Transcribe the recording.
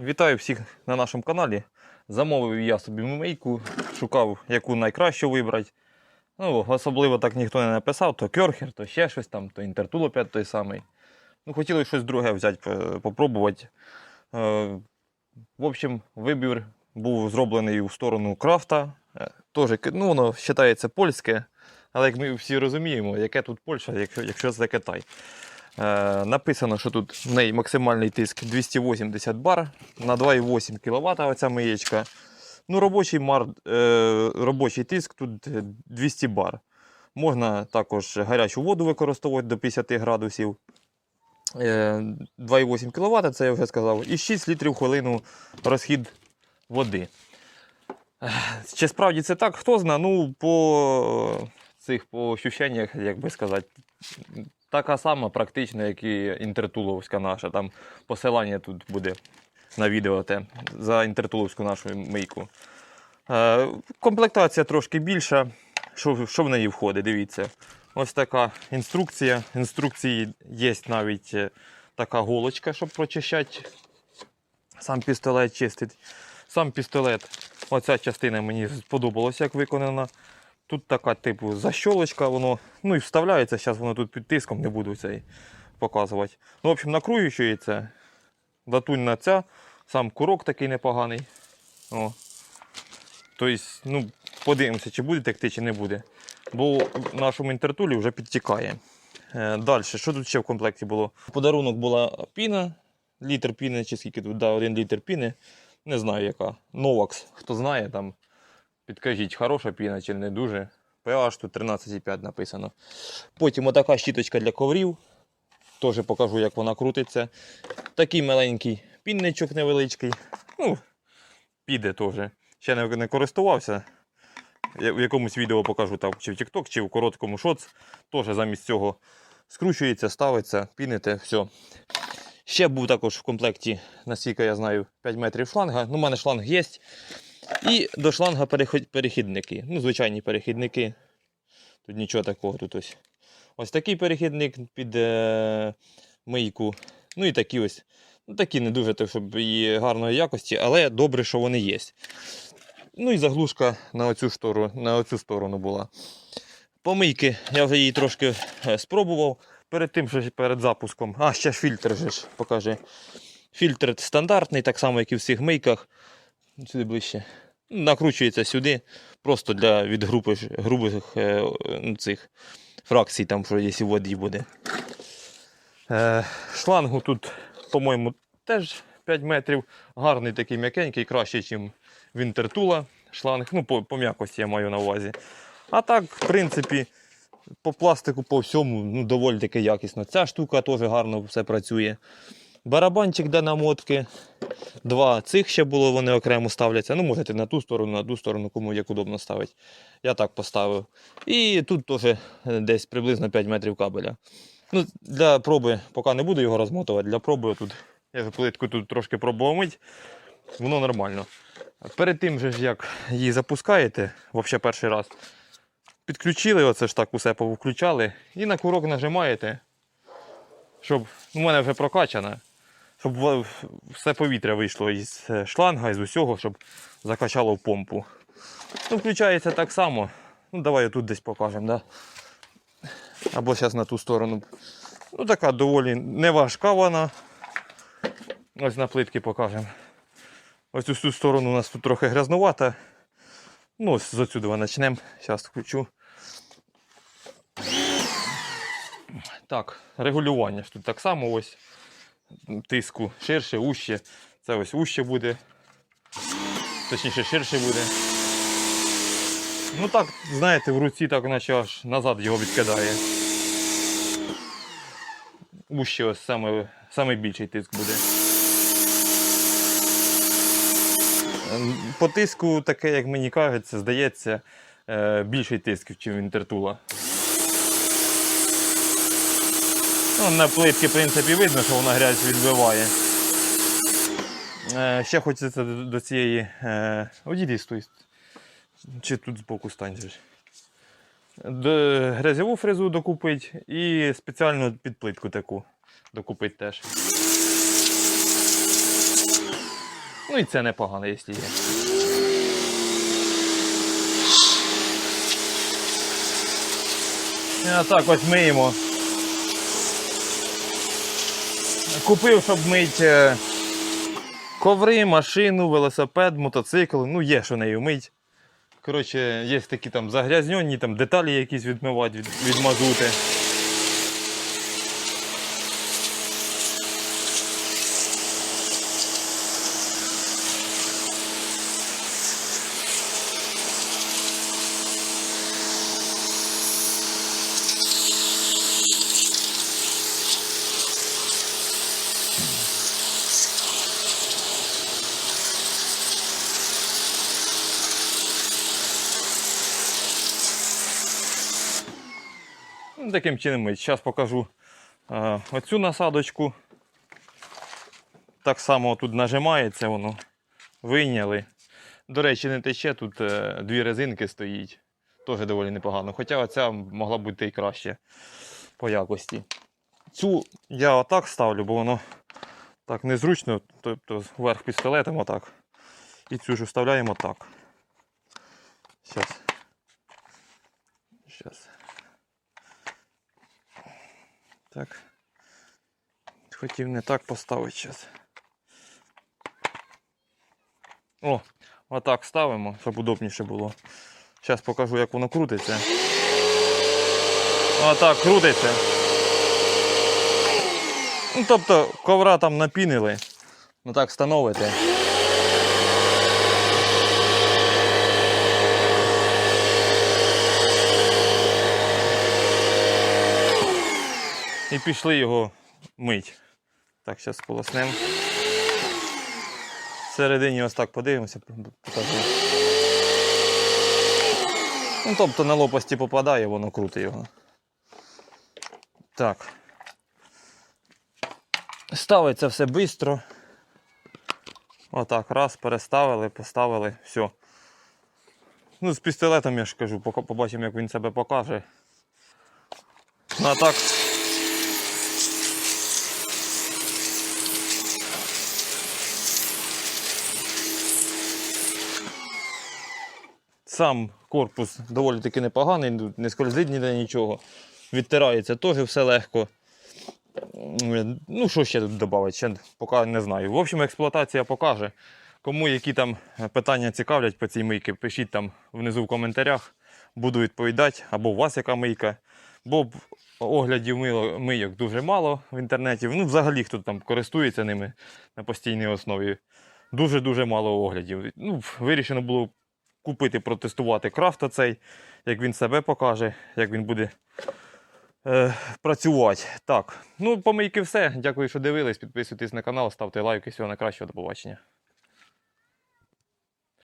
Вітаю всіх на нашому каналі. Замовив я собі мийку, шукав, яку найкращу вибрати. Ну, особливо так ніхто не написав, то кьорхер, то ще щось там, то інтертул опять той самий. Ну, хотіли щось друге взяти, по- попробувати. Е, в общем, вибір був зроблений у сторону крафта. Тоже, ну, воно вважається польське, але як ми всі розуміємо, яке тут Польща, якщо це Китай. Е, написано, що тут в неї максимальний тиск 280 бар на 2,8 кВт оця миєчка. Ну, робочий, мар, е, робочий тиск тут е, 200 бар. Можна також гарячу воду використовувати до 50 градусів. Е, 2,8 кВт, це я вже сказав. І 6 літрів хвилину розхід води. Е, Чи справді це так? Хто знає? Ну, по цих по ощущеннях, як би сказати, така сама практично, як і інтертуловська наша. Там посилання тут буде на відео те, за інтертуловську нашу мийку. Е, комплектація трошки більша. Що, що в неї входить? Дивіться. Ось така інструкція. Інструкції є навіть е, така голочка, щоб прочищати. Сам пістолет чистить. Сам пістолет, оця частина мені сподобалася, як виконана. Тут така, типу, защолочка, воно, ну і вставляється, зараз воно тут під тиском, не буду цей показувати. Ну, в общем, накруючується. Латунна ця, сам курок такий непоганий. О. Тобто, ну, подивимося, чи буде текти, чи не буде. Бо в нашому інтертулі вже підтікає. Е, Далі, що тут ще в комплекті було? Подарунок була піна, літр піни, чи скільки тут, да, один літр піни. Не знаю яка. Новакс, хто знає, там підкажіть, хороша піна чи не дуже. PH тут 13,5 написано. Потім отака щіточка для коврів. Теж покажу, як вона крутиться. Такий маленький пінничок невеличкий. Ну, піде теж. Ще не, користувався. Я в якомусь відео покажу там, чи в TikTok, чи в короткому шоц. Теж замість цього скручується, ставиться, піните, все. Ще був також в комплекті, наскільки я знаю, 5 метрів шланга. Ну, у мене шланг є. І до шланга перехідники. Ну, звичайні перехідники. Тут нічого такого. Тут ось. Ось такий перехідник під е, мийку. Ну і такі ось. Ну, такі не дуже, так, щоб і гарної якості, але добре, що вони є. Ну і заглушка на оцю, штору, на оцю сторону була. Помийки, я вже її трошки е, спробував. Перед тим, що перед запуском. А, ще ж фільтр же ж покаже. Фільтр стандартний, так само, як і в всіх мийках. Сюди ближче. Накручується сюди, просто для від групи, грубих е, цих фракцій, там, що якщо в воді буде. Е, шлангу тут, по-моєму, теж 5 метрів. Гарний такий м'якенький, кращий, ніж Вінтертула. Шланг, ну, по, по м'якості я маю на увазі. А так, в принципі, по пластику, по всьому, ну, доволі таки якісно. Ця штука теж гарно все працює. Барабанчик для намотки. Два цих ще було, вони окремо ставляться. Ну, можете на ту сторону, на ту сторону, кому як удобно ставити. Я так поставив. І тут теж е, десь приблизно 5 метрів кабеля. Ну, для проби, поки не буду його розмотувати, для проби тут. Я плитку тут трошки пробував мить, воно нормально. Перед тим, же, як її запускаєте, взагалі перший раз, підключили, оце ж так усе повключали, і на курок нажимаєте, щоб у мене вже прокачана, щоб все повітря вийшло із е, шланга, із усього, щоб закачало в помпу. Ну, включається так само. Ну, давай тут десь покажемо, да? Або зараз на ту сторону. Ну, така доволі неважка вона. Ось на плитки покажемо. Ось у цю сторону у нас тут трохи грязнувата. Ну, ось з отсюди почнемо. Зараз включу. Так, регулювання ж тут так само ось. Тиску ширше, уще. Це ось уще буде. Точніше, ширше буде. Ну так, знаєте, в руці так наче аж назад його відкидає. Уще ось саме, саме більший тиск буде. По тиску таке, як мені кажеться, здається, е, більший тиск, ніж інтертула. Ну, на плитці, в принципі, видно, що вона грязь відбиває. Е, ще хочеться до, цієї. Е, одійди з Чи тут збоку стань. грязьову фрезу докупить і спеціально під плитку таку докупить теж. Ну і це непогано, якщо є. І отак ось миємо. Купив, щоб мити коври, машину, велосипед, мотоцикл. Ну, є що нею мить. Коротше, є такі там загрязнені, там деталі якісь відмивати від, від мазути. Таким чином. Зараз покажу е, оцю насадочку. Так само тут нажимається воно. Вийняли. До речі, не тече, тут е, дві резинки стоїть. Теж доволі непогано. Хоча оця могла бути і краще по якості. Цю я отак ставлю, бо воно так незручно, тобто вверх пістолетом отак. І цю ж вставляємо так. Зараз. Зараз. Так. Хотів не так поставити зараз. О, отак ставимо, щоб удобніше було. Зараз покажу, як воно крутиться. Отак крутиться. Ну, тобто ковра там напінили. Ну так становите. І пішли його мить. Так, зараз полоснемо. Всередині ось так подивимося. Ну, тобто на лопасті попадає, воно крутить його. Так. Ставиться все швидко. Отак, раз, переставили, поставили, все. Ну, з пістолетом я ж кажу, побачимо, як він себе покаже. А так. Сам корпус доволі таки непоганий, не скользить ніде нічого. Відтирається теж все легко. Ну, що ще тут додати? Ще поки не знаю. В общем, експлуатація покаже. Кому які там питання цікавлять по цій мийці, пишіть там внизу в коментарях. Буду відповідати, або у вас яка мийка. Бо оглядів мийок дуже мало в інтернеті. Ну, взагалі, хто там користується ними на постійній основі. Дуже-дуже мало оглядів. Ну, вирішено було купити, протестувати крафта цей, як він себе покаже, як він буде е, працювати. Так, ну, помийки все. Дякую, що дивились. Підписуйтесь на канал, ставте лайки. Всього найкращого, до побачення.